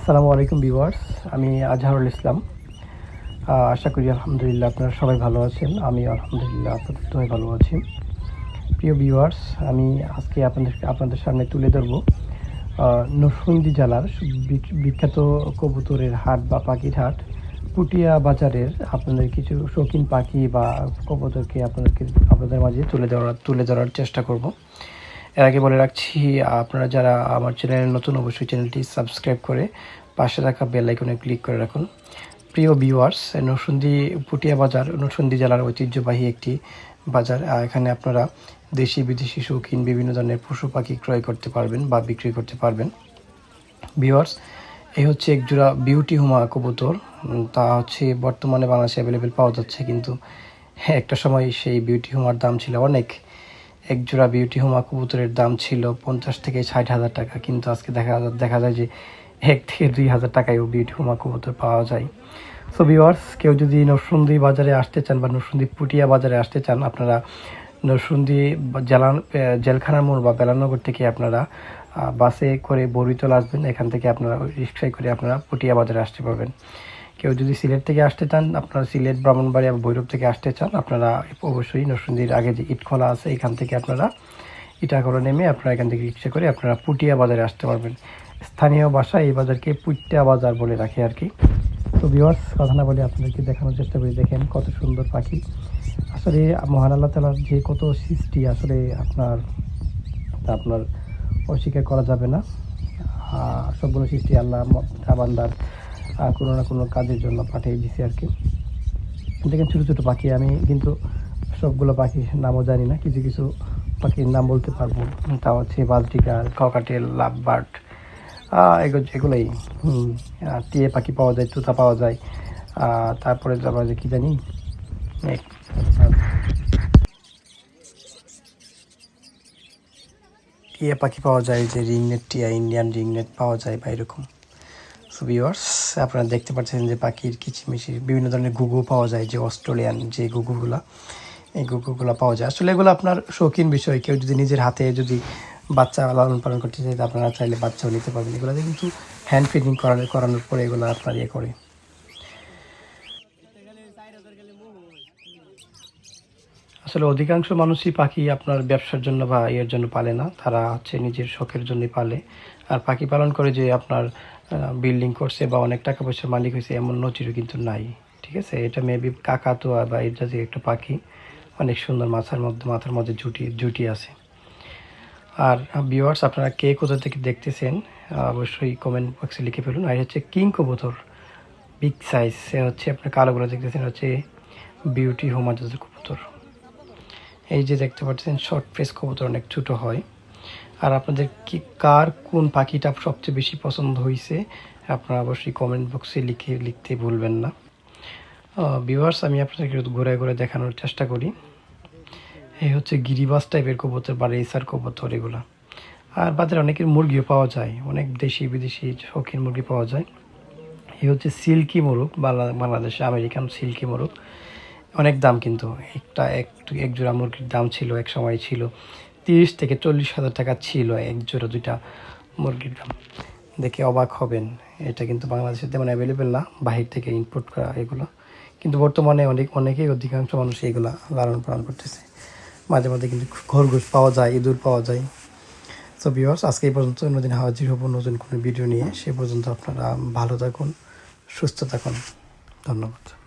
আসসালামু আলাইকুম ভিউয়ার্স, আমি আজহারুল ইসলাম। আশা করি আলহামদুলিল্লাহ আপনারা সবাই ভালো আছেন আমি আলহামদুলিল্লাহ আপনাদের দোয়ায় ভালো আছি। প্রিয় ভিউয়ার্স, আমি আজকে আপনাদের আপনাদের সামনে তুলে ধরবো নরসিংদী জেলার বিখ্যাত কবুতরের হাট বা পাখির হাট। পুটিয়া বাজারের আপনাদের কিছু শৌখিন পাখি বা কবুতরকে আপনাদেরকে আপনাদের মাঝে তুলে ধরার তুলে ধরার চেষ্টা করব। এর আগে বলে রাখছি আপনারা যারা আমার চ্যানেলে নতুন অবশ্যই চ্যানেলটি সাবস্ক্রাইব করে পাশে থাকা বেল আইকনে ক্লিক করে রাখুন। প্রিয় ভিউয়ার্স নরসিংদী পুটিয়া বাজার নরসিংদী জেলার ঐতিহ্যবাহী একটি বাজার। এখানে আপনারা দেশি বিদেশি শৌখিন বিভিন্ন ধরনের পশু পাখি ক্রয় করতে পারবেন বা বিক্রি করতে পারবেন। ভিউয়ার্স এই হচ্ছে এক জোড়া বিউটি হুমা কবুতর। তা হচ্ছে বর্তমানে বাংলাদেশে অ্যাভেলেবেল পাওয়া যাচ্ছে কিন্তু হ্যাঁ, একটা সময় সেই বিউটি হুমার দাম ছিল অনেক। এক জোড়া বিউটি হুমা কবুতরের দাম ছিল পঞ্চাশ থেকে ষাট হাজার টাকা। কিন্তু আজকে দেখা দেখা যায় যে এক থেকে দুই হাজার টাকায়ও বিউটি হুমা কবুতর পাওয়া যায়। সো ভিওয়ার্স কেউ যদি নরসুন্দি বাজারে আসতে চান বা নরসুন্দি পুটিয়া বাজারে আসতে চান, আপনারা নরসুন্দি জেলান জেলখানার মোড় বা বেলানগর থেকে আপনারা বাসে করে বরিতল আসবেন। এখান থেকে আপনারা রিক্সায় করে আপনারা পুটিয়া বাজারে আসতে পারবেন। কেউ যদি সিলেট থেকে আসতে চান, আপনারা সিলেট, ব্রাহ্মণবাড়ি বা ভৈরব থেকে আসতে চান, আপনারা অবশ্যই নরসুন্দির আগে যে ইটখোলা আছে, এখান থেকে আপনারা ইটাখোলা নেমে আপনারা এখান থেকে রিক্সা করে আপনারা পুটিয়া বাজারে আসতে পারবেন। স্থানীয় ভাষায় এই বাজারকে পুটিয়া বাজার বলে রাখে আর কি। তো ভিওয়ার্স কথা না বলে আপনাদেরকে দেখানোর চেষ্টা করি। দেখেন কত সুন্দর পাখি। আসলে মহান আল্লাহ তালার যে কত সৃষ্টি, আসলে আপনার, তা আপনার অস্বীকার করা যাবে না। সবগুলো সৃষ্টি আল্লাহ আবান্দার কোনো না কোনো কাজের জন্য পাঠিয়ে দিছে আর কি। দেখেন ছোটো ছোটো পাখি, আমি কিন্তু সবগুলো পাখির নামও জানি না, কিছু কিছু পাখির নাম বলতে পারব। তা হচ্ছে বাজরিকার ককাটেল এগুলো এগুলোই। টিয়ে পাখি পাওয়া যায়, তুতা পাওয়া যায়। তারপরে আবার যে কী জানি টিয়া পাখি পাওয়া যায়, যে রিংনেট, টিয়া, ইন্ডিয়ান রিংনেট পাওয়া যায় বা এরকম। ভিউয়ার্স আপনারা দেখতে পাচ্ছেন যে পাখির কিচিমিচি বিভিন্ন ধরনের ঘুঘু পাওয়া যায়, যে অস্ট্রেলিয়ান যে ঘুঘুগুলা, এই ঘুঘুগুলা পাওয়া যায়। আসলে এগুলো আপনার শৌখিন বিষয়। কেউ যদি নিজের হাতে যদি বাচ্চা লালন পালন করতে চাই আপনারা চাইলে বাচ্চাও নিতে পারবেন। এগুলোতে কিন্তু হ্যান্ড ফিডিং করানোর করানোর পরে এগুলো আপনার ইয়ে করে। আসলে অধিকাংশ মানুষই পাখি আপনার ব্যবসার জন্য বা ইয়ের জন্য পালে না। তারা হচ্ছে নিজের শখের জন্যই পালে। আর পাখি পালন করে যে আপনার বিল্ডিং করছে বা অনেক টাকা পয়সার মালিক হয়েছে, এমন নজিরও কিন্তু নাই। ঠিক আছে? এটা মেবি কাকাতুয়া বা এটা যে একটা পাখি। অনেক সুন্দর মাথার মধ্যে মাথার মধ্যে জুটি জুটি আছে। আর ভিউয়ার্স আপনারা কে কোথা থেকে দেখতেছেন অবশ্যই কমেন্ট বক্সে লিখে ফেলুন। আর হচ্ছে কিং কবুতর। বিগ সাইজ সে হচ্ছে আপনার কালোগুলো দেখতেছেন, হচ্ছে বিউটি হোমাজাজের কবুতর। এই যে দেখতে পাচ্ছেন শর্ট ফেস কবুতর অনেক ছোটো হয়। আর আপনাদের কি, কার কোন পাখিটা সবচেয়ে বেশি পছন্দ হয়েছে আপনারা অবশ্যই কমেন্ট বক্সে লিখে, লিখতে ভুলবেন না। ভিউয়ার্স আমি আপনাদেরকে একটু ঘুরে ঘুরে দেখানোর চেষ্টা করি। এই হচ্ছে গিরিবাস টাইপের কবুতর বা রেসার কবুতর এগুলা। আর বাজারে অনেকের মুরগিও পাওয়া যায়, অনেক দেশি বিদেশি শৌখিন মুরগি পাওয়া যায়। এই হচ্ছে সিল্কি মোরগ বাংলাদেশে আমেরিকান সিল্কি মোরগ। অনেক দাম কিন্তু। একটা এক এক জোড়া মুরগির দাম ছিল, এক সময় ছিল তিরিশ থেকে চল্লিশ হাজার টাকা ছিল এক জোড়া দুইটা মুরগির দাম। দেখে অবাক হবেন, এটা কিন্তু বাংলাদেশে তেমন অ্যাভেলেবেল না, বাহির থেকে ইনপুট করা এগুলো। কিন্তু বর্তমানে অনেক, অনেকেই অধিকাংশ মানুষ এগুলা লালন পালন করতেছে। মাঝে মাঝে কিন্তু খরগোশ পাওয়া যায়, ইঁদুর পাওয়া যায়। তো বিয়ার্স আজকে এই পর্যন্ত অন্যদিন হাজির হব নতুন কোনো ভিডিও নিয়ে। সে পর্যন্ত আপনারা ভালো থাকুন, সুস্থ থাকুন। ধন্যবাদ।